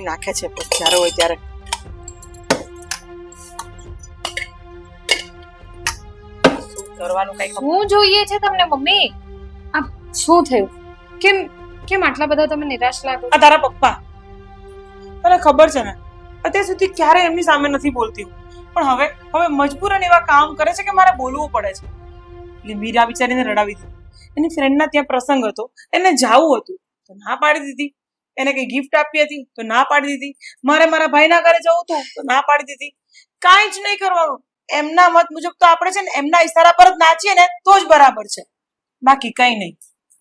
કરી નાખે છે જ્યારે હોય ત્યારે. શું કરવાનું કઈ ખબર? શું જોઈએ છે તમને મમ્મી? આ શું થયું? કેમ કેમ આટલા બધા તમે નિરાશ લાગો આ તારા પપ્પા. તને ખબર છે ને અત્યાર સુધી ક્યારે એમની સામે નથી બોલતી હું. પણ હવે હવે મજબૂરન એવા કામ કરે છે કે મારે બોલવું પડે છે. એટલે મીરા બિચારીને રડાવી દીધી. એની ફ્રેન્ડના ત્યાં પ્રસંગ હતો એને જાવું હતું. તો ના પાડી દીધી. એને કઈ ગિફ્ટ આપી હતી તો ના પાડી દીધી. મારે મારા ભાઈના ઘરે જવું હતું તો ના પાડી દીધી. કાંઈ જ નહીં કરવાનું. એમના મત મુજબ તો આપણે છે ને એમના ઈશારા પર જ નાચીએ ને તો જ બરાબર છે. બાકી કઈ નહીં.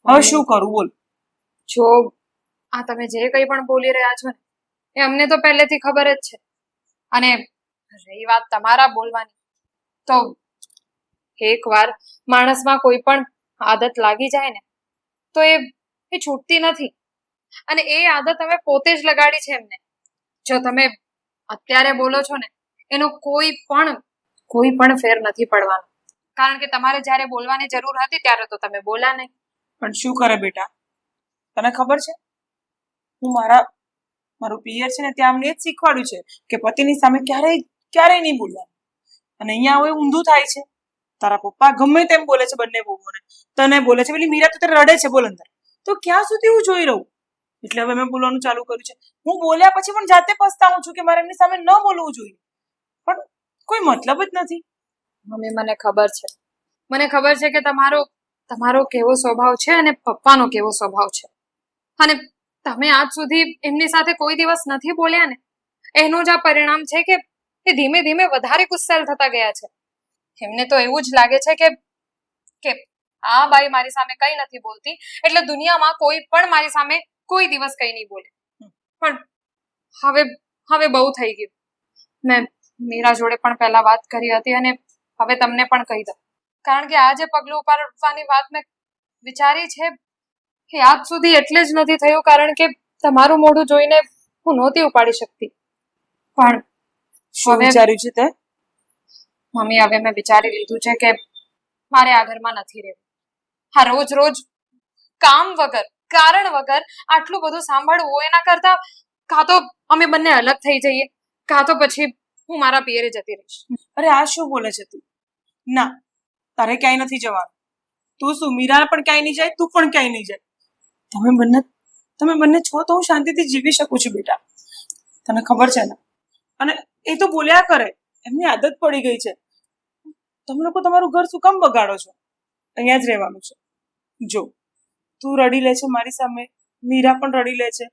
હવે શું કરું, બોલ. જો, આ તમે જે કંઈ પણ બોલી રહ્યા છો ને, એ અમને તો પહેલેથી ખબર જ છે. અને રહી વાત તમારા બોલવાની. તો એકવાર માણસમાં કોઈ પણ આદત લાગી જાય ને, તો એ એ છૂટતી નથી. અને એ આદત તમે પોતે જ લગાડી છે એમને. જો તમે અત્યારે બોલો છો ને, એનો કોઈ પણ કોઈ પણ ફેર નથી પડવાનો. કારણ કે તમારે જ્યારે બોલવાની જરૂર હતી ત્યારે તો તમે બોલા નહીં. પણ શું કરે બેટા? તને ખબર છે? હું મારા, મારું પિયર છે ને, ત્યાં અમને એ જ શીખવાડ્યું છે કે પતિની સામે ક્યારેય ક્યારેય નહીં બોલવાનું. અને અહીંયા હવે ઊંધું થાય છે. તારા પપ્પા ગમે તેમ બોલે છે બંને બહુઓને. તને બોલે છે, પેલી મીરા તો તારે રડે છે, બોલ અંદર. તો ક્યાં સુધી હું જોઈ રહું? એટલે હવે મેં બોલવાનું ચાલુ કર્યું છે. હું બોલ્યા પછી પણ જાતે પસ્તાવું છું કે મારે એમની સામે ન બોલવું જોઈએ. પણ કોઈ મતલબ જ નથી. મમ્મી, મને ખબર છે. મને ખબર છે કે તમારો તમારો કેવો સ્વભાવ છે અને પપ્પાનો કેવો સ્વભાવ છે. અને તમે આજ સુધી એમની સાથે કોઈ દિવસ નથી બોલ્યા ને? એનું જ આ પરિણામ છે કે એ ધીમે ધીમે વધારે ગુસ્સેલ થતા ગયા છે. એમને તો એવું જ લાગે છે કે કે આ બાઈ મારી સામે કઈ નથી બોલતી. એટલે દુનિયામાં કોઈ પણ મારી સામે કોઈ દિવસ કઈ નહીં બોલે. પણ હવે હવે બહુ થઈ ગયું. મેં મીરા જોડે પણ પહેલા વાત કરી હતી અને હવે તમને પણ કહી દઉં. કારણ કે આ જે પગલું ઉપાડવાની વાત મેં વિચારી છે એ આજ સુધી એટલે જ નથી થયું કારણ કે તમારું મોઢું જોઈને હું નહોતી ઉપાડી શકતી. પણ શું વિચાર્યું છે તે? મમ્મી હવે મેં વિચારી લીધું છે કે મારે આ ઘરમાં નથી રહેવું. હા રોજ રોજ કામ વગર કારણ વગર આટલું બધું સાંભળવું એના કરતા કાં તો અમે બંને અલગ થઈ જઈએ, કાં તો પછી હું મારા પિયરે જતી રહીશ. અરે આ શું બોલે છે તું? ના, તારે ક્યાંય નથી જવાનું. તું શું મીરા પણ ક્યાંય નહીં જાય, તું પણ ક્યાંય નહીં જાય? તમે બંને તમે બંને છો તો હું શાંતિથી જીવી શકું છું બેટા. તને ખબર છે ને? અને એ તો બોલ્યા કરે, એમની આદત પડી ગઈ છે. તમે લોકો તમારું ઘર શું કામ બગાડો છો? અહીંયા જ રહેવાનું છે. જો તું રડી લે છે મારી સામે, મીરા પણ રડી લે છે.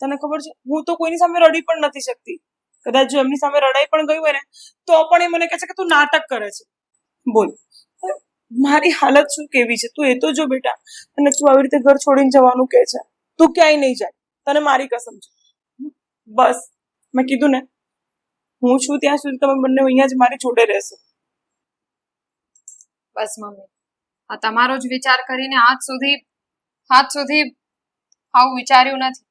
તને ખબર છે? હું તો કોઈની સામે રડી પણ નથી શકતી. કદાચ જો એમની સામે રડાઈ પણ ગયું હોય ને, તો પણ એ મને કહે છે કે તું નાટક કરે છે. બોલ. મારી હાલત શું કેવી છે? તું એ તો જો બેટા. અને તું આવી રીતે ઘર છોડીને જવાનું કહે છે. તું ક્યાંય નહીં જાય. તને મારી કસમ છે. બસ. મેં કીધું ને, હું છું ત્યાં સુધી તમે બંને અહીંયા જ મારી જોડે રહેશો. બસ મમ્મી. આ તમારો જ વિચાર કરીને આજ સુધી આજ સુધી આવું વિચાર્યું નથી.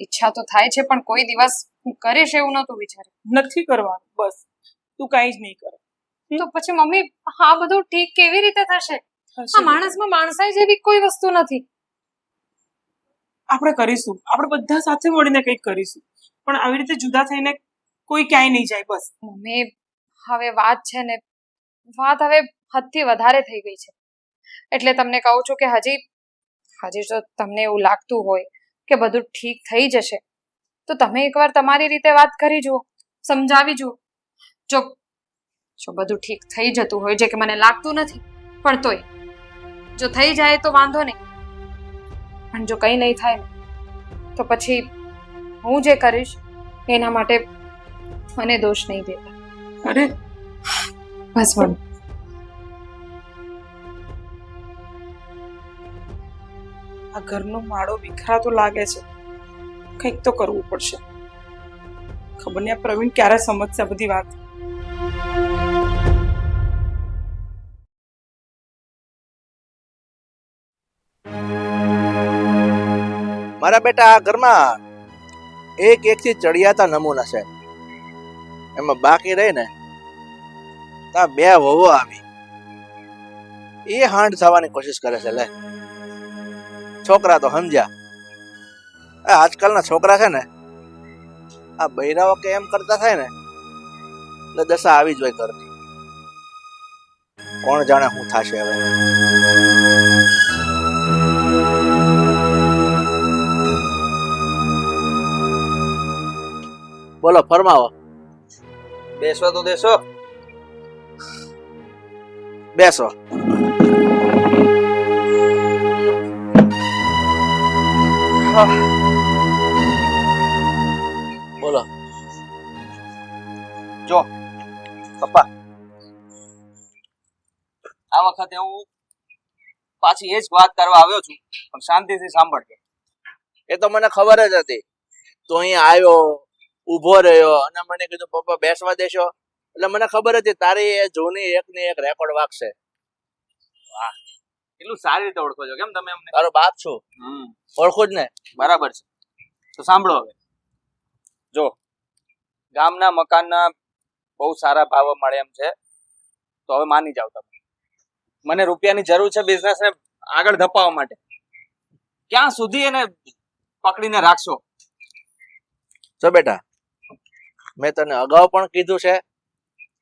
ઈચ્છા તો થાય છે પણ કોઈ દિવસ હું કરીશ એવું નતું વિચાર્યું. નથી કરવાનું બસ. તું કઈ જ નહીં કરે. તો પછી મમ્મી આ બધું ઠીક કેવી રીતે થશે. આ માણસમાં માણસાઈ જેવી કોઈ વસ્તુ નથી. આપણે કરીશું. આપણે બધા સાથે મળીને કંઈક કરીશું. પણ આવી રીતે જુદા થઈને કોઈ ક્યાંય નહીં જાય બસ. મમ્મી હવે વાત છે ને વાત હવે હદથી વધારે થઈ ગઈ છે. એટલે તમને કહું છું કે હજી હજી જો તમને એવું લાગતું હોય કે બધું ઠીક થઈ જશે તો તમે એકવાર તમારી રીતે વાત કરી જુઓ સમજાવી જુઓ. જો જો બધું ઠીક થઈ જતું હોય જે કે મને લાગતું નથી પણ તોય જો થઈ જાય તો વાંધો નહીં. પણ જો કંઈ નહીં થાય તો પછી હું જે કરીશ એના માટે મને દોષ નહીં દેતા. અરે! બસ મમ્મી આ ઘરનો માળો વિખરાતો લાગે છે. કંઈક તો કરવું પડશે. ખબર નહીં પ્રવીણ ક્યારે સમજશે બધી વાત. મારા બેટા, આ ઘરમાં એક એક થી ચડિયાતા નમૂના છે. એમાં બાકી રહી ને ત્યાં બે વહુ આવી. એ હાંડ થવાની કોશિશ કરે છે, લે. છોકરા તો સમજ્યા. આજકાલના છોકરા છે ને આ બૈરાઓ કે એમ કરતા થાય ને એટલે દશા આવી જ હોય ઘરની કોણ જાણે શું થશે હવે. બોલો ફરમાવો. બેસો તો બેસો. બેસો. બોલો પપ્પા આ વખતે હું પાછી એ જ વાત કરવા આવ્યો છું પણ શાંતિથી સાંભળજો. એ તો મને ખબર જ હતી. તો અહીં આવ્યો ઊભો રહ્યો અને મને કીધું પપ્પા બેસવા દેશો? એટલે મને ખબર હતી તારી એ જૂની એક ને એક રેકોર્ડ વાગશે. એટલું સારી રીતે ઓળખો છો? કેમ તમે અમને? તારો બાપ છો. ઓળખો જ ને. બરાબર છે. તો સાંભળો હવે. જો ગામના મકાનના બહુ સારા ભાવ મળે એમ છે. તો હવે માની જાવ તમે. મને રૂપિયાની જરૂર છે બિઝનેસને આગળ ધપાવવા માટે. ક્યાં સુધી એને પકડીને રાખશો? જો બેટા મેં તને અગાઉ પણ કીધું છે.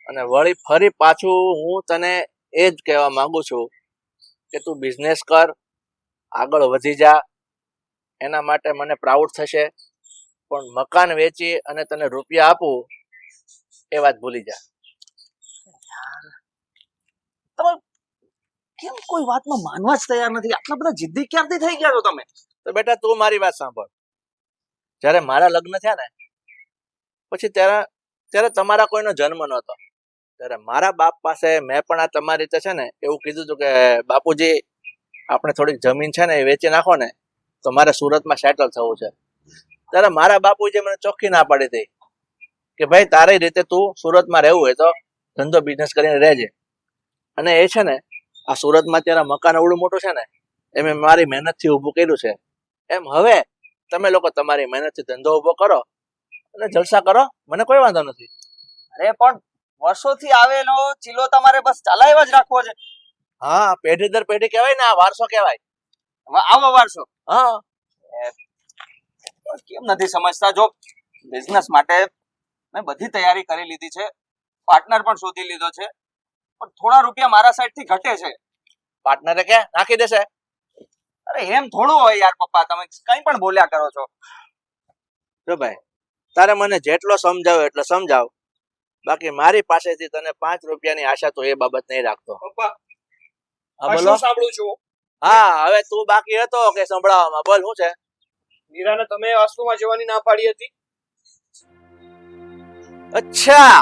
અને વળી ફરી પાછું હું તને એ જ કહેવા માંગુ છું. કે તું બિઝનેસ કર આગળ વધી જા. એના માટે મને પ્રાઉડ થશે. પણ મકાન વેચી અને તને રૂપિયા આપું એ વાત ભૂલી જા. કેમ કોઈ વાતમાં માનવા જ તૈયાર નથી? આટલા બધા જિદ્દી ક્યારથી થઈ ગયા છો તમે? તો બેટા તું મારી વાત સાંભળ. જ્યારે મારા લગ્ન થયા ને પછી ત્યારે ત્યારે તમારા કોઈનો જન્મ નહોતો. ત્યારે મારા બાપ પાસે મેં પણ આ તમારી રીતે છે ને એવું કીધું હતું કે, બાપુજી, આપણે થોડીક જમીન છે ને એ વેચી નાખો ને, તો મારે સુરતમાં સેટલ થવું છે. ત્યારે મારા બાપુજી મને ચોખ્ખી ના પાડી હતી કે, ભાઈ, તારી રીતે તું સુરતમાં રહેવું હોય તો ધંધો બિઝનેસ કરીને રહેજે. અને એ છે ને, આ સુરતમાં ત્યારે મકાન એવડું મોટું છે ને એ મેં મારી મહેનતથી ઊભું કર્યું છે. એમ હવે તમે લોકો તમારી મહેનતથી ધંધો ઊભો કરો અને જલસા કરો, મને કોઈ વાંધો નથી. અરે, પણ વર્ષોથી આવેલો ચીલો તમારે બસ ચલાવ્યા જ રાખવો છે. હા પેઢી દર પેઢી કહેવાય ને આ વારસો કહેવાય. હવે આવો વારસો. હા. કેમ નથી સમજતા? જો બિઝનેસ માટે મેં બધી તૈયારી કરી લીધી છે. પાર્ટનર પણ શોધી લીધો છે. પણ થોડા રૂપિયા મારા સાઈડથી ઘટે છે. પાર્ટનરે કે નાખી દેશે. અરે એમ થોડું હોય યાર પપ્પા તમે કઈ પણ બોલ્યા કરો છો. જો ભાઈ તારે મને જેટલો સમજાવો એટલો સમજાવ. બાકી મારી પાસેથી તને પાંચ રૂપિયાની આશા તો એ બાબત નહીં રાખતો. બોલો. સાંભળું છું? હા હવે તું બાકી હતો કે સંભળાવવામાં? બોલ શું છે? મીરાને તમે વાસ્તુમાં જવાની ના પાડી હતી? અચ્છા.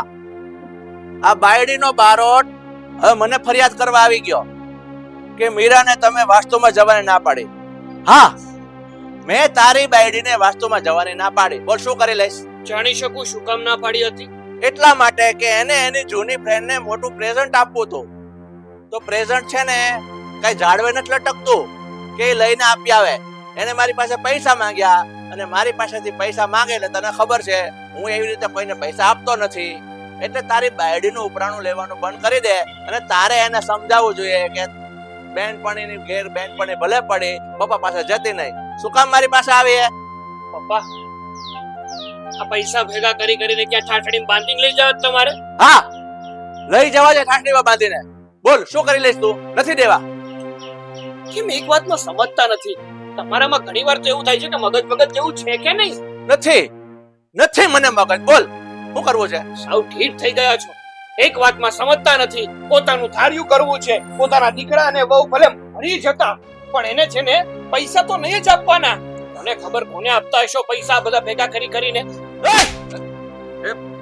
આ બાયડીનો બારોટ હવે મને ફરિયાદ કરવા આવી ગયો કે મીરાને તમે વાસ્તુમાં જવાની ના પાડી. હા મેં તારી બાયડીને વાસ્તુમાં જવાની ના પાડી. બોલ શું કરી લઈશ? જાણી શકું શું કામ ના પાડી હતી? એટલા માટે કે એને એની જૂની ફ્રેન્ડને મોટું પ્રેઝન્ટ આપવું હતું. તો પ્રેઝન્ટ છે ને, કઈ જાળવે નથી લટકતું, કે લઈને આપી આવે. એને મારી પાસે પૈસા માંગ્યા અને મારી પાસેથી પૈસા માંગે એટલે તને ખબર છે, હું એવી રીતે કોઈને પૈસા આપતો નથી. એટલે તારી બાયડીનું ઉપરાણું લેવાનું બંધ કરી દે અને તારે એને સમજાવવું જોઈએ કે બેનપણીની ઘેર બેનપણી ભલે પડી, પપ્પા પાસે જતી નહીં. શું કામ મારી પાસે આવીએ? પપ્પા આ પૈસા ભેગા કરી કરીને ક્યાં ઠાઠડી બાંધીને લઈ જાવ તમારે? હા લઈ જવા છે ઠાઠડીમાં બાંધીને. બોલ શું કરી લઈશ તું? નથી દેવા. કેમ એક વાતમાં સમજતા નથી? તમારામાં ઘણી વાર તો એવું થાય છે કે મગજ મગજ જેવું છે કે નહીં? નથી. નથી મને મગજ. બોલ શું કરવું છે? સાવ ઠીક થઈ ગયા છો. એક વાતમાં સમજતા નથી. પોતાનું ધાર્યું કરવું છે. પોતાના દીકરા અને વહુ ભલે મરી જતા પણ એને છે ને પૈસા તો નહીં જ આપવાના. મને ખબર કોને આપતા હશો પૈસા બધા ભેગા કરી કરીને?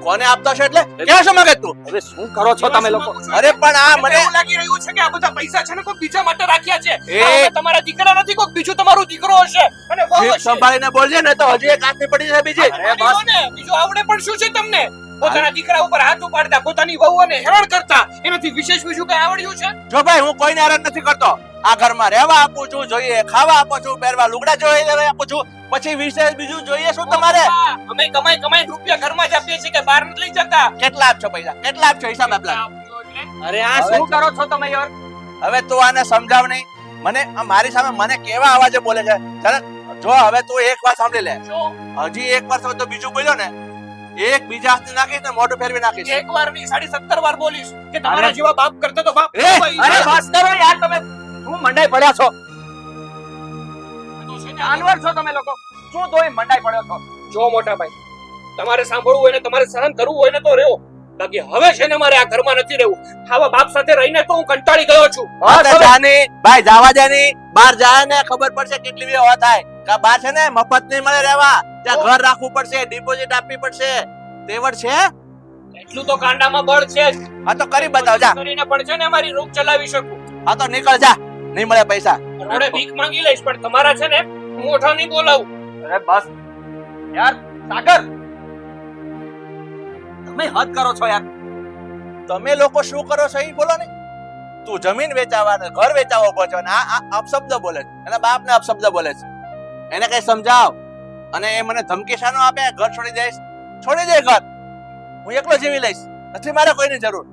કોને આપતા છે એટલે? ક્યાં શું માંગે તું? હવે શું કરો છો તમે લોકો? અરે પણ આ મને એવું લાગી રહ્યું છે કે આ બધા પૈસા છે ને કોઈ બીજા માટે રાખ્યા છે. એ- તમારા દીકરા નથી કોઈ બીજું તમારું દીકરો હશે. અને સંભાળીને બોલજે ને તો હજી એક હાથની પડી છે બીજી. અરે બસ બીજું આવડે પણ શું છે તમને? પોતાના દીકરા ઉપર હાથ ઉપાડતા પોતાની વહુઓને હેરાન કરતા એનાથી વિશેષ બીજું કઈ આવડ્યું છે? જો ભાઈ હું કોઈને હેરાન નથી કરતો. આ ઘરમાં રહેવા આપું છું જોઈએ ખાવા આપું છું પહેરવા લુગડા જોઈએ આપું છું પછી વિશેષ બીજું જોઈએ શું તમારે? અમે કમાઈ કમાઈ રૂપિયા ઘરમાં જ આપીએ છીએ કે બહાર નથી લઈ જતા. કેટલા આપશો પૈસા? કેટલા આપશો હિસાબ આપલા અરે આ શું કરો છો તમે યાર? હવે તું આને સમજાવ નહીં. મને મારી સામે મને કેવા અવાજે બોલે છે? ચાલ જો હવે તું એક વાર સાંભળી લે. હજી એક વાર તો બીજું બોલ્યો ને એક બીજા હાથે નાખીશ ને મોઢું ફેરવી નાખીશ એક વાર નહીં સાડી સત્તર વાર બોલીશ કે તમારા જેવા બાપ કરતો તો બાપ અરે બસ કરો યાર તમે. હું મંડાઈ પડ્યા છો? જાનવર છો તમે લોકો. શું તોય મંડાઈ પડ્યો છો? જો મોટા ભાઈ તમારે સાંભળવું હોય ને તમારે સહન કરવું હોય ને તો રહ્યો. બાકી હવે છે ને મારે આ ઘરમાં નથી રહેવું. આવા બાપ સાથે રહીને તો હું કંટાળી ગયો છું. તો ભાઈ જાવા જાને બહાર જાય ને ખબર પડશે કેટલી વ્યવહાર થાય. કે બહાર છે ને મફત નહીં મળે રહેવા. ત્યાં ઘર રાખવું પડશે ડિપોઝિટ આપવી પડશે. તેવડ છે? એટલું તો કાંડામાં બળ છે જ. હા તો કરી બતાવ જા. કરીને પણ છે ને મારી રૂપ ચલાવી શકું. હા તો નીકળ જા. નહીં મળે પૈસા. રોડે ભીખ માંગી લઈશ પણ તમારા છે ને હું ઓઠા નહીં બોલાવું. અરે બસ. યાર સાગર! તમે હદ કરો છો યાર. તમે લોકો શું કરો છો એ બોલો ને. તું જમીન વેચાવા ને ઘર વેચાવા ઊભો છો ને. આ અપશબ્દ બોલે છે. એના બાપને અપશબ્દ બોલે છે. એને કઈ સમજાવ. અને એ મને ધમકી શાનો આપે ઘર છોડી જઈશ છોડી દે ઘર. હું એકલો જીવી લઈશ. નથી, મારે કોઈની જરૂર.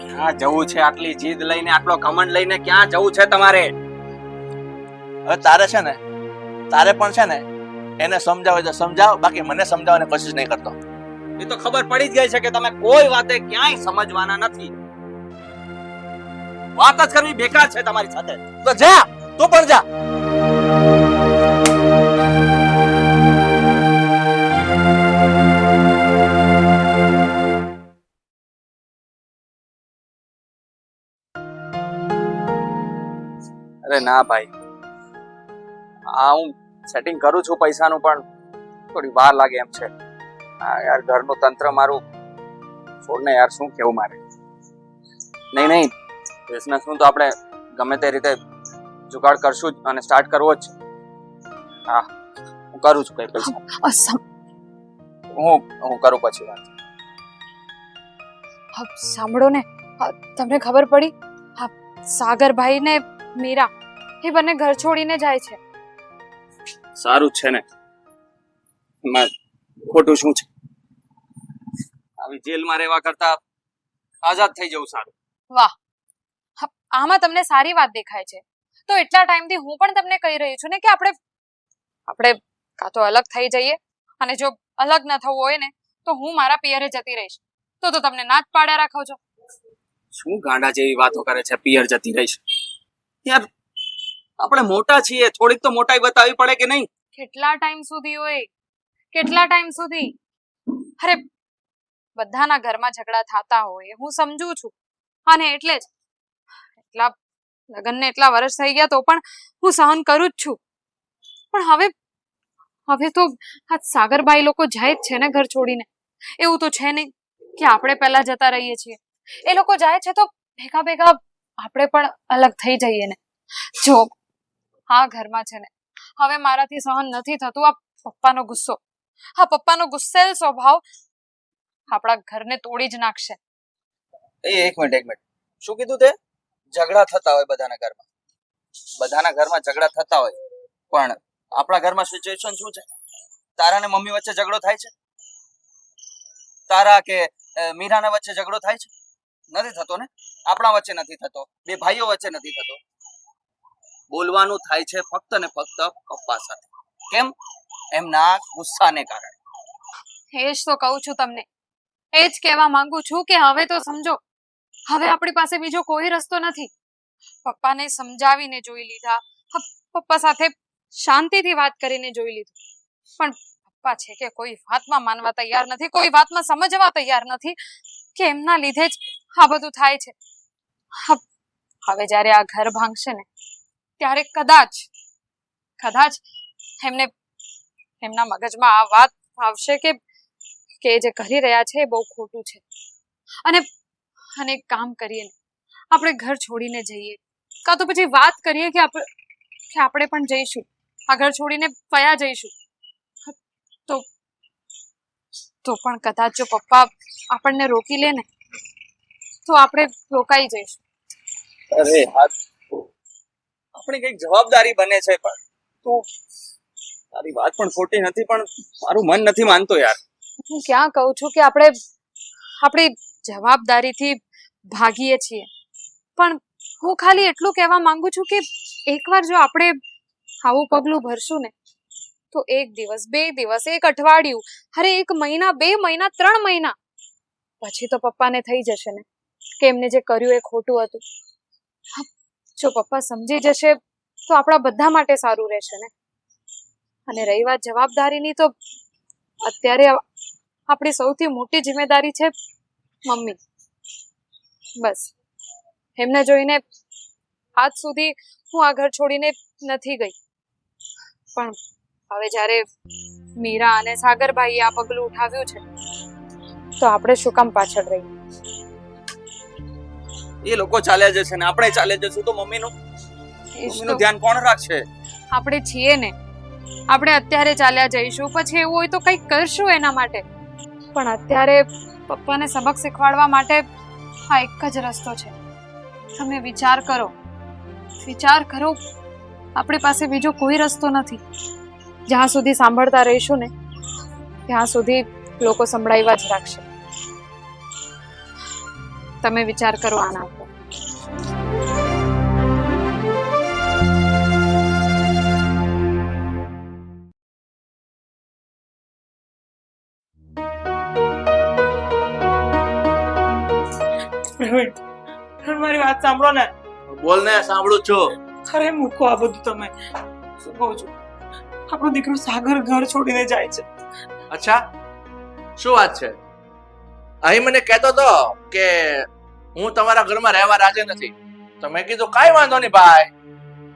ક્યાં જવું છે આટલી જીદ લઈને, આટલો કમંડ લઈને? ક્યાં જવું છે તમારે? હવે તારે છે ને, તારે પણ છે ને, એને સમજાવે તો સમજાવ. બાકી મને સમજાવવાની કોશિશ નહીં કરતો. એ તો ખબર પડી જ ગઈ છે કે તમે કોઈ વાતે ક્યાંય સમજવાના નથી. વાત જ કરવી બેકાર છે તમારી સાથે. તો જા, તું પણ જા. અરે ના ભાઈ. આ હું સેટિંગ કરું છું પૈસાનું પણ. થોડી વાર લાગે એમ છે. હા યાર ઘરનું તંત્ર મારું છોડને યાર શું કેવું મારે? નહીં નહીં બિઝનેસનું તો આપણે ગમે તે રીતે જુગાડ કરશું જ અને સ્ટાર્ટ કરવો જ હા હું કરું છું કઈ પૈસા. હું હું કરું પછી વાત. સાંભળો ને. તમને ખબર પડી? હા સાગરભાઈ ને મીરા એ બંને ઘર છોડીને જાય છે. સારું છે ને. ખોટું શું છે? આવી જેલમાં રહેવા કરતા આઝાદ થઈ જવું સારું. વાહ. આમાં તમને સારી વાત દેખાય છે. તો એટલા ટાઈમથી હું પણ તમને કહી રહી છું ને કે આપણે આપણે કાં તો અલગ થઈ જઈએ અને જો અલગ ન થવું હોય ને તો હું મારા પિયરે જતી રહીશ. તો તો તમને ના જ પાડ્યા રાખો છો. શું ગાંડા જેવી વાતો કરે છે પિયર જતી રહીશ. યાર આપણે મોટા છીએ થોડીક તો મોટાઈ બતાવવી પડે કે નહીં? કેટલા ટાઈમ સુધી હોય? કેટલા ટાઈમ સુધી? અરે, બધાના ઘરમાં ઝઘડા થતા હોય, હું સમજુ છું. અને એટલે જ. એટલા લગ્નને એટલા વર્ષ થઈ ગયા તો પણ હું સહન કરું જ છું. પણ હવે હવે તો આ સાગરભાઈ લોકો જાય જ છે ને ઘર છોડીને. એવું તો છે નહીં કે આપણે પહેલા જતા રહીએ છીએ. એ લોકો જાય છે તો ભેગા ભેગા આપણે પણ અલગ થઈ જઈએ ને. જો હા ઘરમાં છે ને, હવે મારાથી સહન નથી થતું, આ પપ્પાનો ગુસ્સો. હા, પપ્પાનો ગુસ્સેલ સ્વભાવ આપણા ઘરને તોડી જ નાખશે. એ એક મિનિટ એક મિનિટ. શું કીધું તે? ઝઘડા થતા હોય બધાના ઘરમાં. બધાના ઘરમાં ઝઘડા થતા હોય. પણ આપણા ઘરમાં સિચ્યુએશન શું છે? તારા ને મમ્મી વચ્ચે ઝઘડો થાય છે? તારા કે મીરાના વચ્ચે ઝઘડો થાય છે? નથી થતો ને? આપણા વચ્ચે નથી થતો. બે ભાઈઓ વચ્ચે નથી થતો. બોલવાનું થાય છે ફક્ત ને ફક્ત પપ્પા સાથે. કેમ? એમના ગુસ્સાને કારણે. એ જ તો કહું છું તમને. એ જ કહેવા માંગુ છું કે હવે તો સમજો, હવે આપણી પાસે બીજો કોઈ રસ્તો નથી. પપ્પાને સમજાવીને જોઈ લીધા પપ્પા સાથે શાંતિથી વાત કરીને જોઈ લીધું. પણ પપ્પા છે કે કોઈ વાતમાં માનવા તૈયાર નથી, કોઈ વાતમાં સમજવા તૈયાર નથી, કે એમના લીધે જ આ બધું થાય છે. હવે જ્યારે આ ઘર ભાંગશે ને, ત્યારે કદાચ કદાચ એમને એમના મગજમાં આ વાત આવશે કે કે જે કરી રહ્યા છે એ બહુ ખોટું છે. અને અને કામ કરીએ આપણે ઘર છોડીને જઈએ. કાં તો પછી વાત કરીએ કે આપણે કે આપણે પણ જઈશું. આ ઘર છોડીને પયા જઈશું? તો તો પણ કદાચ જો પપ્પા આપણને રોકી લે ને, તો આપણે રોકાઈ જઈશું. અરે હા. આપણી કંઈક જવાબદારી બને છે પણ. તું તારી વાત પણ ખોટી નથી, પણ મારું મન નથી માનતો યાર. હું ક્યાં કહું છું કે આપણે આપણી જવાબદારીથી ભાગીએ છીએ. પણ હું ખાલી એટલું કહેવા માંગુ છું કે એકવાર જો આપણે આવું પગલું ભરશું ને, તો એક દિવસ, બે દિવસ, એક અઠવાડિયું, અરે એક મહિના, બે મહિના, ત્રણ મહિના, પછી તો પપ્પાને થઈ જશે ને, કે એમને જે કર્યું એ ખોટું હતું. જો પપ્પા સમજી જશે, તો આપણા બધા માટે સારું રહેશે ને. અને રહી વાત જવાબદારીની તો અત્યારે આપણી સૌથી મોટી જિમ્મેદારી છે મમ્મી. બસ. એમને જોઈને આજ સુધી હું આ ઘર છોડીને નથી ગઈ. પણ હવે જ્યારે મીરા અને સાગરભાઈએ આ પગલું ઉઠાવ્યું છે તો આપણે શું કામ પાછળ રહી એ લોકો ચાલ્યા જશે ને આપણે ચાલ્યા જશું તો મમ્મીનું મમ્મીનું ધ્યાન કોણ રાખશે? આપણે છીએ ને. આપણે અત્યારે ચાલ્યા જઈશું. પછી એવું હોય તો કંઈક કરશું એના માટે. પણ અત્યારે પપ્પાને સબક શીખવાડવા માટે આ એક જ રસ્તો છે. તમે વિચાર કરો. વિચાર કરો. આપણી પાસે બીજો કોઈ રસ્તો નથી. જ્યાં સુધી સાંભળતા રહીશું ને, ત્યાં સુધી લોકો સંભળાવ્યા જ રાખશે. તમે વિચાર કરો આના પર પ્રવીણ, મારી વાત સાંભળો ને. બોલ ને સાંભળું છું. ખરે મૂકો આ બધું તમે. શું કહો છો? આપણો દીકરો સાગર ઘર છોડીને જાય છે. અચ્છા શું વાત છે? અહીં મને કહેતો તો કે હું તમારા ઘરમાં રહેવા રાજી નથી. તો મેં કીધું કાંઈ વાંધો નહીં ભાઈ.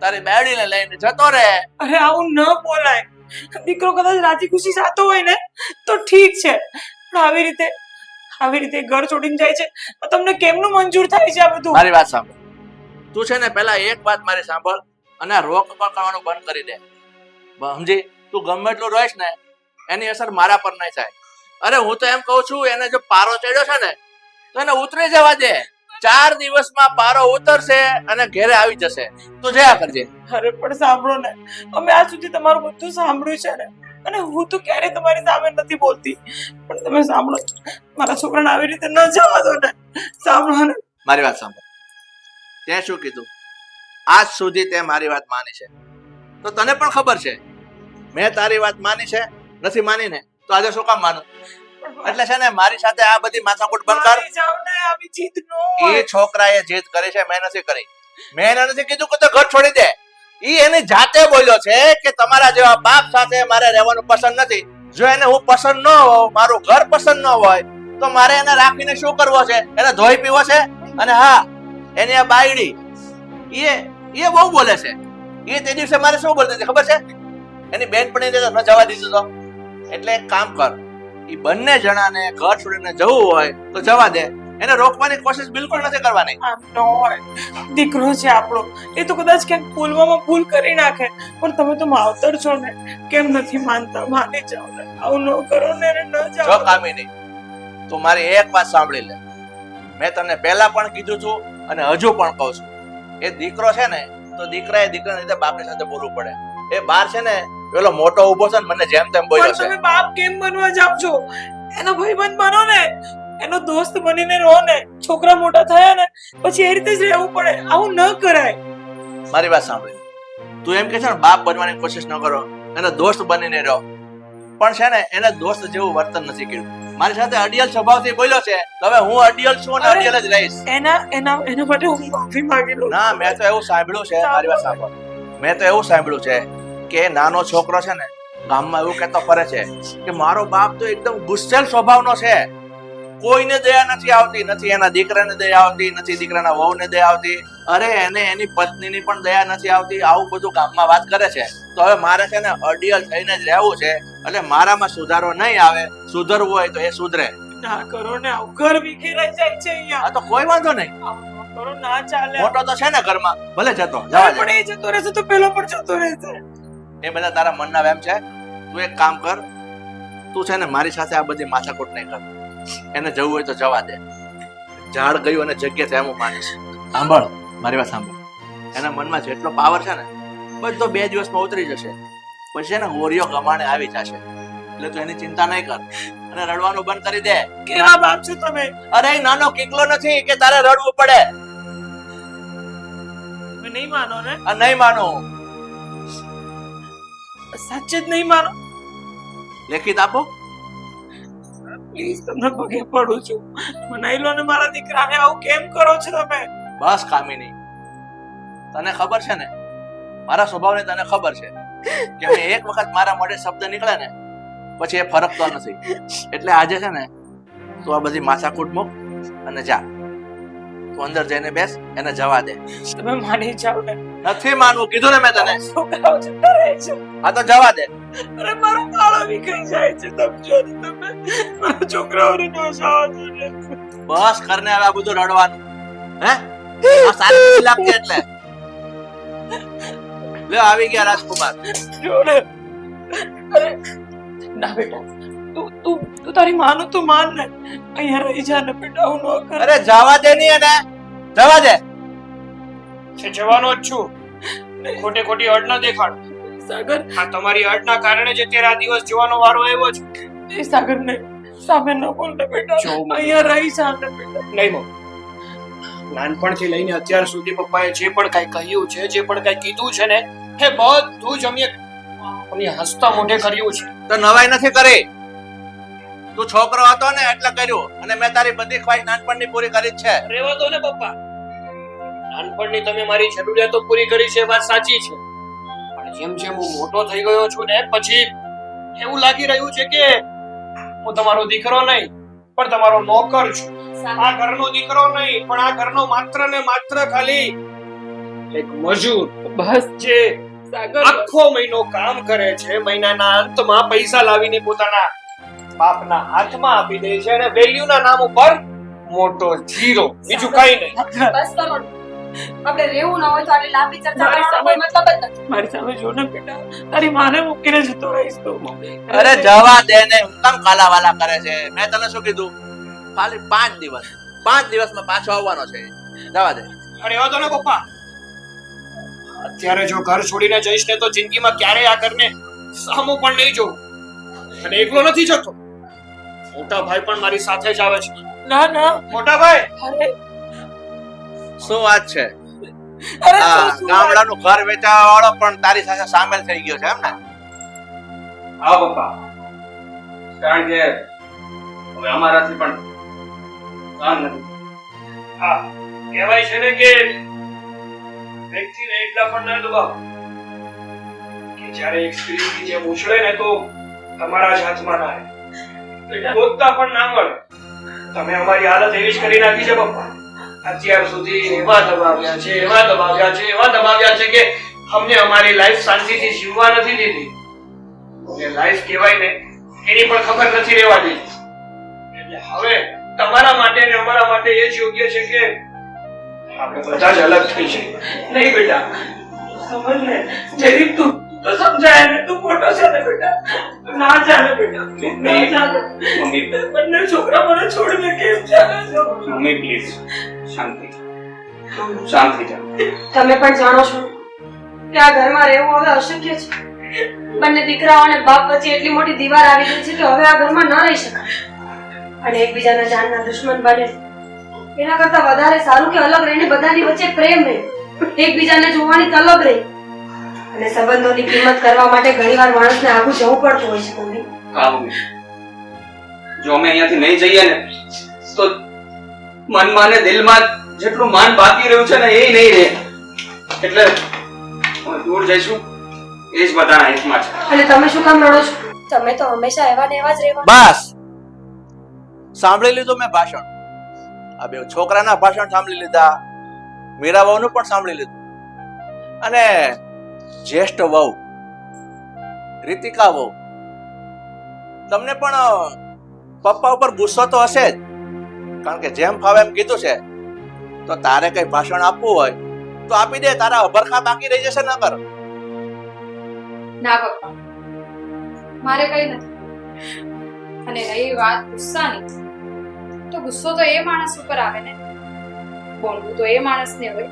તારી બેડીને લઈને જતો રહે. અરે આવું ન બોલાય. દીકરો કદાચ રાજી ખુશી સાતો હોય ને તો ઠીક છે. પણ આવી રીતે આવી રીતે ઘર છોડીને જાય છે? તો તમને કેમનું મંજૂર થાય છે આ બધું? મારી વાત સાંભળ. તું છે ને પહેલા એક વાત મારી સાંભળ અને આ રોક કરવાનું બંધ કરી દે. સમજી? તું ગમે એટલું રહીશ ને એની અસર મારા પર નહીં થાય. અરે હું તો એમ કહું છું એને જો પારો ચડ્યો છે ને તો એને ઉતરી જવા દે. ચાર દિવસમાં પારો ઉતરશે અને ઘેરે આવી જશે. તું જયા કરજે. અરે પણ સાંભળો ને અમે આજ સુધી તમારું બધું સાંભળ્યું છે ને અને હું તો ક્યારેય તમારી સામે નથી બોલતી. પણ તમે સાંભળો. મારા છોકરાને આવી રીતે ન જવા દો ને. સાંભળો ને. મારી વાત સાંભળો. તે શું કીધું? આજ સુધી તે મારી વાત માની છે. તો તને પણ ખબર છે. મેં તારી વાત માની છે નથી માની ને તો આજે શું કામ માનું? એટલે છે ને મારી સાથે આ બધી માથાકૂટ બંધ કર. એ છોકરાએ જીત કરી છે મેં નથી કરી. મેં એને નથી કીધું કે તો ઘર છોડી દે. ઈ એની જાતે બોલ્યો છે કે તમારા જેવા બાપ સાથે મારે રહેવાનું પસંદ નથી. જો એને હું પસંદ ન હોઉં, મારું ઘર પસંદ ન હોય, તો મારે એને રાખીને શું કરવો છે એને ધોઈ પીવો છે? અને હા, એની આ બાયડી એ એ બહુ બોલે છે. એ તે દિવસે મારે શું બોલતી હતી ખબર છે? એની બેનપણીને તો ન જવા દીધું તો. એટલે એક કામ કર એ બંને જણાને ઘર છોડીને જવું હોય તો જવા દે. એને રોકવાની કોશિશ બિલકુલ નથી કરવાની. આમ ન હોય. દીકરો છે આપણો. એ તો કદાચ ક્યાંક ભૂલવામાં ભૂલ કરી નાખે. પણ તમે તો માવતર છો ને. કેમ નથી માનતા? માની જાઓ ને. આવું ન કરો ને ન જાઓ. જો કામિની તું મારી એક વાત સાંભળી લે. મેં તને પહેલા પણ કીધું છું અને હજુ પણ કહું છું. એ દીકરો છે ને તો દીકરાએ દીકરાને રીતે બાપની સાથે બોલવું પડે. એ બાર છે ને પેલો મોટો ઊભો છે ને મને જેમ તેમ બોલ્યો છે. તમે બાપ કેમ બનવા જાવ છો? એનો ભાઈબંધ બનો ને. એનો દોસ્ત બનીને રહો ને છોકરા મોટા થયા ને પછી એ રીતે જ રહેવું પડે. આવું ન કરાય. મારી વાત સાંભળી. તું એમ કે છે ને બાપ બનવાની કોશિશ ન કરો એને દોસ્ત બનીને રહો. પણ છે ને એને દોસ્ત જેવું વર્તન નથી કર્યું. મારી સાથે અડિયલ સ્વભાવથી બોલ્યો છે. હવે હું અડિયલ છું અને અડિયલ જ રહીશ. એના એના એના માટે હું માફી માંગી લઉં ના મેં તો એવું સાંભળ્યું છે મારી વાત સાંભળ. મેં તો એવું સાંભળ્યું છે કે નાનો છોકરો છે ને ગામમાં એવું કહેતો ફરે છે કે મારો બાપ તો એકદમ ગુસ્સેલ સ્વભાવનો છે. કોઈને દયા નથી આવતી નથી એના દીકરાને દયા આવતી નથી દીકરાના વહુને દયા આવતી. અરે એને એની પત્નીની પણ દયા નથી આવતી. આવું બધું ગામમાં વાત કરે છે. તો હવે મારે છે ને અડિયલ થઈને જ રહેવું છે. એટલે મારામાં સુધારો નહીં આવે. સુધરવું હોય તો એ સુધરે. ના કરો ને ઘર વિખેરાઈ જાય છે અહીંયા. તો કોઈ વાંધો નહીં. કરો ના ચાલે. મોટો તો છે ને ઘરમાં. ભલે જતો જવા પણ એ જતો રહેશે તો પેલો પણ જતો રહેશે. એ બધા તારા મનના વેમ છે? તું એક કામ કર. તું છે ને મારી સાથે આ બધી માથાકૂટ નહીં કર. એને જવું હોય તો જવા દે. ઝાડ ગયું અને જગ્યા એમ હું માનીશ. સાંભળ મારી વાત સાંભળ. એના મનમાં જેટલો પાવર છે ને બધો બે દિવસમાં ઉતરી જશે. પછી એને હોરિયો ગમાણે આવી જશે. એટલે તું એની ચિંતા નહીં કર. અને રડવાનું બંધ કરી દે. કેવા બાપ છો તમે? અરે નાનો કિકલો નથી કે તારે રડવું પડે. તમે નહીં માનો ને? આ નહીં માનો. સાચે જ નહીં માનો. લેખિત આપો. પ્લીઝ તમને પગે પડું છું. મનાઈ લો ને મારા દીકરાને આવું કેમ કરો છો તમે? બસ કામિની તને ખબર છે ને? મારા સ્વભાવને તને ખબર છે કે મેં એક વખત મારા મોઢે શબ્દ નીકળે ને, પછી એ ફરકતો નથી. એટલે આજે છે ને, તું આ બધી માથાકૂટ મૂક અને જા. તું અંદર જઈને બેસ એને જવા દે. તમે માની જાઓ ને. નથી માનવું કીધું ને મેં તને. છે? આ તો જવા દે. અરે મારો પાળો વિખાઈ જાય છે. સમજો ને તમે. મારા છોકરાઓને જાઓ છો ને. બસ કરને હવે આ બધું રડવાનું. હે? આ સારી લાગતી એટલે. લે આવી ગયા રાજકુમાર. જો ને. અરે ના બેટા. તું તું તારી માનું તું માન ને. અહીંયા રહી જા ને બેટા હું ન કર. અરે જવા દે ની એને. જવા દે. છે જવાનો જ છું. ખોટે ખોટી અડ ન દેખાડ. સાગર. આ તમારી અડના કારણે જે તેરા દિવસ જોવાનો વારો આવ્યો છે. એ સાગર ને સામે ન બોલ ને બેટા. અહીંયા રહી જા ને બેટા. નહીં મો નાનપણથી લઈને અત્યાર સુધી પપ્પાએ જે પણ કાંઈ કહ્યું છે જે પણ કાંઈ કીધું છે ને એ બધું જ અમે અમે હસતા મોઢે કર્યું છે. તો નવાઈ નથી કરી. તું છોકરો હતો ને એટલે કર્યું. અને મેં તારી બધી ખ્વાહિશ નાનપણની પૂરી કરી છે. રેવા દો ને પપ્પા. નાનપણની તમે મારી જરૂરિયાતો પૂરી કરી છે વાત સાચી છે. પણ જેમ જેમ હું મોટો થઈ ગયો છું ને પછી એવું લાગી રહ્યું છે કે હું તમારો દીકરો નહીં પણ તમારો નોકર છું. આ ઘરનો દીકરો નહીં પણ આ ઘરનો માત્ર ને માત્ર ખાલી એક મજૂર બસ છે આખો મહિનો કામ કરે છે મહિનાના અંતમાં પૈસા લાવીને પોતાના બાપના હાથમાં આપી દે છે અને વેલ્યુના નામ ઉપર મોટો જીરો બીજું કઈ નહીં. બસ કરો. આપણે રહેવું ન હોય તો આટલી લાંબી ચર્ચા કરી સમય મતલબ જ નથી. મારી સામે જો ને બેટા. તારી માને મૂકીને જતો રહીશ તો. અરે જવા દે ને હું કાલાવાલા કરે છે? મેં તને શું કીધું? ખાલી પાંચ દિવસ. પાંચ દિવસમાં પાછો આવવાનો છે. જવા દે. અરે એવો તો ને પપ્પા. અત્યારે જો ઘર છોડીને જઈશ ને તો જિંદગીમાં ક્યારેય આ ઘરને સામું પણ નહીં જોઉં. અને એકલો નથી જતો. મોટા ભાઈ પણ મારી સાથે જ આવે છે. ના ના. મોટા ભાઈ અરે. શું વાત છે? ગામડાનું ઘર વેચાવા વાળો પણ તારી સાથે સામેલ થઈ ગયો છે એમ ને? હા પપ્પા. કારણ કે હવે અમારાથી પણ સહન નથી. હા કહેવાય છે ને કે વ્યક્તિને એટલા પણ ના દબાવો કે જ્યારે એક સ્ત્રીની જેમ ઉછળે ને તો તમારા જ હાથમાં ના રહે. ગોતતા પણ ના તમે અમારી હાલત એવી જ કરી નાખી છે, પપ્પા. અત્યાર સુધી એવા દબાવ્યા છે, એવા દબાવ્યા છે, એવા દબાવ્યા છે કે અમને અમારી લાઈફ શાંતિથી જીવવા નથી દીધી. અને લાઈફ કહેવાય ને એની પણ ખબર નથી રહેવા દીધી એટલે હવે તમારા માટે ને અમારા માટે એ જ યોગ્ય છે કે આપણે બધા જ અલગ થઈ જઈએ. નહીં બેટા? સમજ ને જયદીપ તું તો સમજાય ને તું મોટો છે ને બેટા ના જાને બેટા ના જાને મમ્મી બંને છોકરા મને છોડીને કેમ ચાલે છે મમ્મી પ્લીઝ શાંતિ શાંત તમે પણ જાણો છો કે આ ઘરમાં રહેવું હવે અશક્ય છે. બંને દીકરાઓ અને બાપ વચ્ચે એટલી મોટી દીવાર આવી ગઈ છે કે હવે આ ઘરમાં ન રહી શકાય. અને એકબીજાના જાનના દુશ્મન બને. એના કરતા વધારે સારું કે અલગ રહીને બધાની વચ્ચે પ્રેમ રહે. એકબીજાને જોવાની તલબ રહે. અને સંબંધોની કિંમત કરવા માટે ઘણીવાર માણસને આગું જવું પડતું હોય છે મમ્મી હા મમ્મી જો અમે અહીંયાથી નહીં જઈએ ને તો મનમાં ને દિલમાં જેટલું માન બાકી રહ્યું છે ને એ નહીં રહે. એટલે દૂર જઈશું. એ જ બધાના હિતમાં છે. એટલે તમે શું કામ રડો છો? તમે તો હંમેશા એવા ને એવા જ રહેવા બસ. સાંભળી લીધું મેં ભાષણ. આ બે છોકરાના ભાષણ સાંભળી લીધા. મીરા વહુનું પણ સાંભળી લીધું. અને જ્યેષ્ઠ વહુ, રીતિકા વહુ. તમને પણ પપ્પા ઉપર ગુસ્સો તો હશે જ. કારણ કે જેમ ફાવે એમ કીધું છે. તો તારે કઈ ભાષણ આપવું હોય, તો આપી દે, તારા અભરખા બાકી રહી જશે નગર ના, પપ્પા. મારે કઈ નથી. અને રહી વાત ગુસ્સાની, તો ગુસ્સો તો એ માણસ ઉપર આવે ને. બોલવું તો એ માણસને હોય,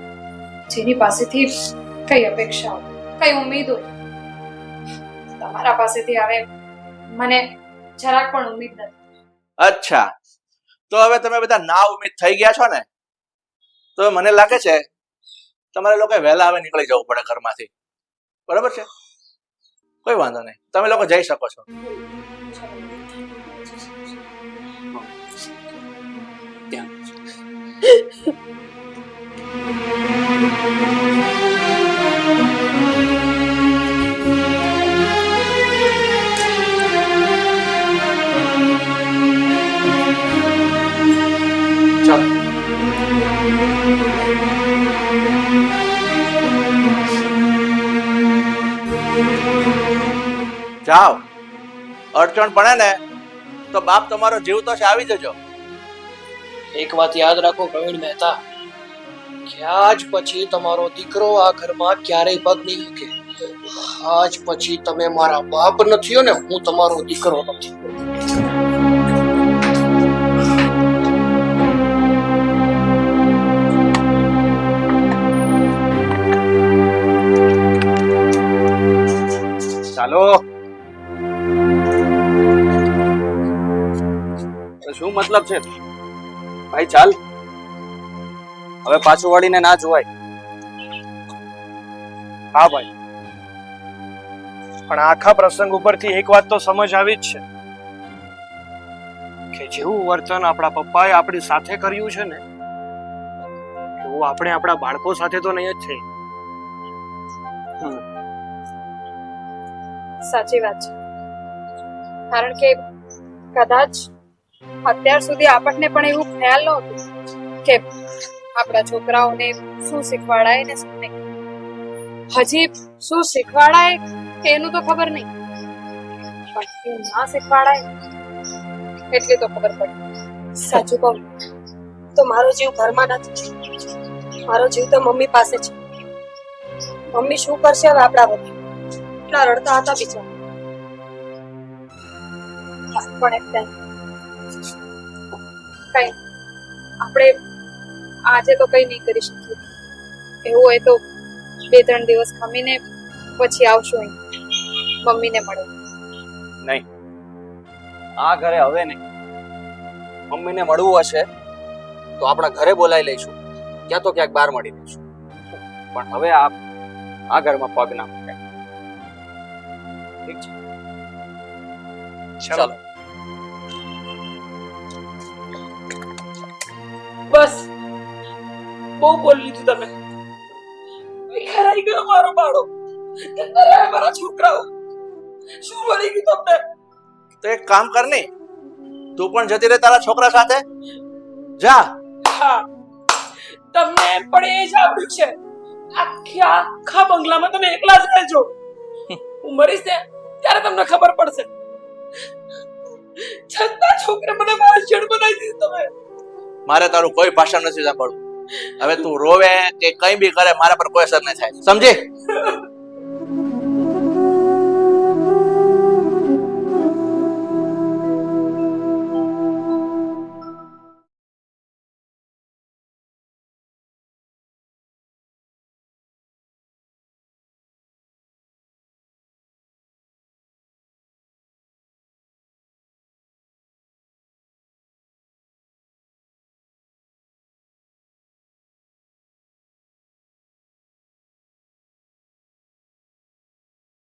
જેની પાસેથી કઈ અપેક્ષા હોય. કઈ ઉમ્મીદ હોય? તમારા પાસેથી હવે મને જરાક પણ ઉમ્મીદ નથી. અચ્છા. તો હવે તમે બધા ના ઉમેદ થઈ ગયા છો ને? તો મને લાગે છે તમારે લોકો વહેલા હવે નીકળી જવું પડે ઘરમાંથી. બરાબર છે? કોઈ વાંધો નહીં. તમે લોકો જઈ શકો છો. ચાલો જાઓ. અડચણ પડે ને તો બાપ તમારો જીવ તો આવી જજો. એક વાત યાદ રાખો પ્રવીણ મહેતા કે આજ પછી તમારો દીકરો આ ઘરમાં ક્યારેય પગ નહીં મૂકે. આજ પછી તમે મારા બાપ નથી ને હું તમારો દીકરો નથી. ચાલો. શું મતલબ છે? ભાઈ ચાલ. હવે પાછું વળીને ના જોવાય. હા ભાઈ. પણ આખા પ્રસંગ ઉપરથી એક વાત તો સમજ આવી જ છે. કે જેવું વર્તન આપણા પપ્પાએ આપણી સાથે કર્યું છે ને એવું આપણે આપણા બાળકો સાથે તો નહીં જ થઈ. સાચી વાત છે. કારણ કે કદાચ અત્યાર સુધી આપણને પણ એવું ખ્યાલ નહોતું કે આપણા છોકરાઓને શું શીખવાડાય ને શું નહીં. હજી શું શીખવાડાય એનું તો ખબર નહીં. પણ શું ના શીખવાડાય એટલી તો ખબર પડી. સાચું કહું. તો મારો જીવ ઘરમાં નથી. મારો જીવ તો મમ્મી પાસે છે. મમ્મી શું કરશે હવે આપણા બધા એટલા રડતા હતા બિચારા. પણ કઈ આપણે આજે તો કઈ નહીં કરી શકીએ. એવું હોય તો બે ત્રણ દિવસ ખમીને પછી આવશું અહીં. મમ્મીને મળે. નહીં. આ ઘરે હવે નહીં. મમ્મીને મળવું હશે તો આપણા ઘરે બોલાવી લઈશું. ક્યાં તો ક્યાંક બહાર મળી લઈશું પણ હવે આ આ ઘરમાં પગ ના મૂકે ઠીક છે? ચાલો. બસ. બહુ બોલી લીધું તમે. ખરાઈ ગયો મારો બાળો. મારા છોકરાઓ. શું બોલી ગયું તમને? તો એક કામ કર ને. તું પણ જતી રહે તારા છોકરા સાથે. જા. હા. તમને એમ પણ એ જ આવડ્યું છે. આખી આખા બંગલામાં તમે એકલા જ રહેજો. હું મરીશ ને ત્યારે તમને ખબર પડશે. છતાં છોકરા મને મારા જડ બનાવી દીધી તમે. મારે તારું કોઈ ભાષણ નથી સાંભળવું. હવે તું રોવે કે કઈ બી કરે, મારા પર કોઈ અસર નહીં થાય. સમજી?